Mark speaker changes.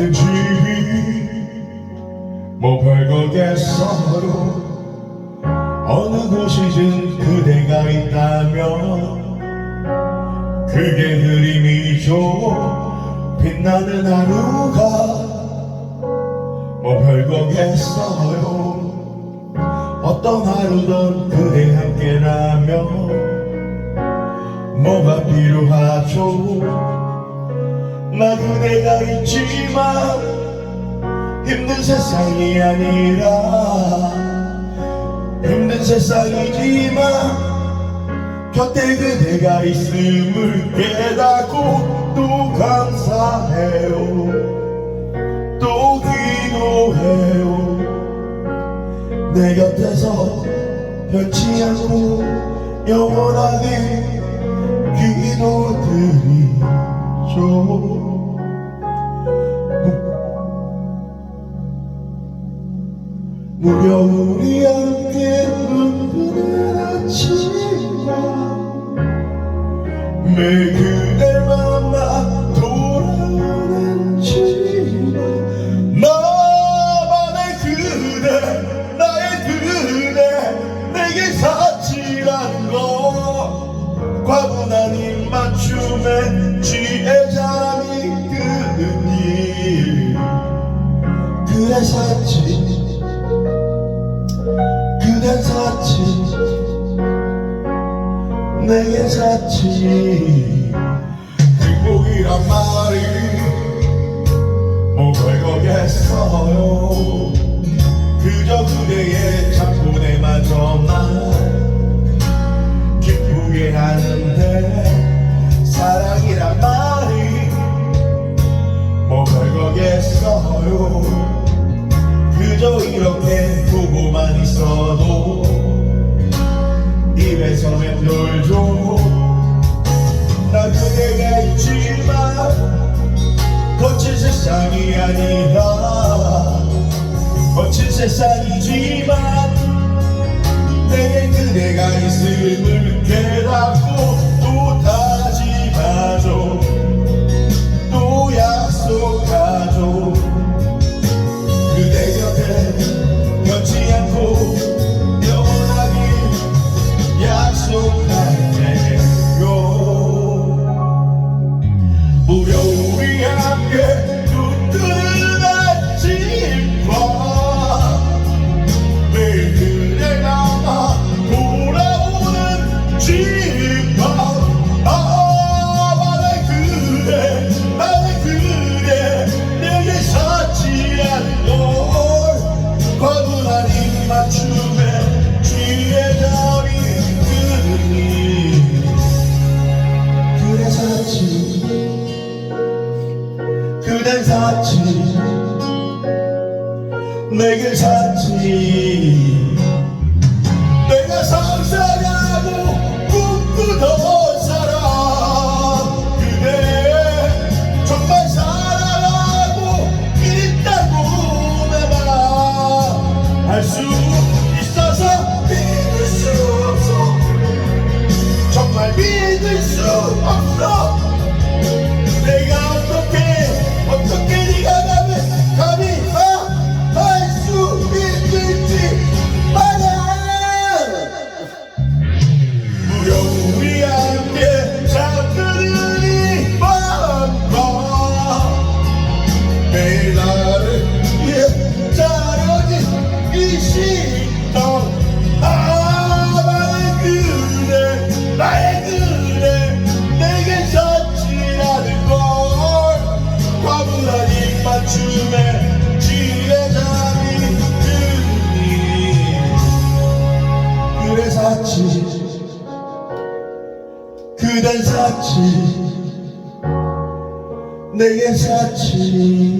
Speaker 1: 같은 집이 뭐 별거겠어요 어느 곳이든 그대가 있다면 그게 그림이죠 빛나는 하루가 뭐 별거겠어요 어떤 하루든 그대 함께라면 뭐가 필요하죠 나 그대가 있지만 힘든 세상이 아니라 힘든 세상이지만 곁에 그대가 있음을 깨닫고 또 감사해요. 또 기도해요. 내 곁에서 변치 않고 영원하게 기도드리죠 무려 우리 함께 눈뜨는 아침과 매일 그댈 만나 돌아오는 집안 나만의 그대 나의 그대 내게 사치란 건 과분한 입맞춤에 취해 잠이 일. 그래 사치 그댄 사치. 내게 사치. 행복이란 말이 뭐 별거겠어요. 그저 그대의 작품에만 전만 기쁘게 하는데 사랑이란 말이 뭐 별거겠어요 그저 이렇게 보고만 있어도 입에서 맴돌죠 나 그대가 있지만 거친 세상이 아니라 거친 세상이지만 내게 그대가 있음을 깨닫고 또 그댄 사치. 내게 사치 시간 아 나의 그대 나의 그대 내게 사치라는 걸 과분한 입맞춤에 지혜 잠이 드니. 그래 사치 그댄 사치 내게 사치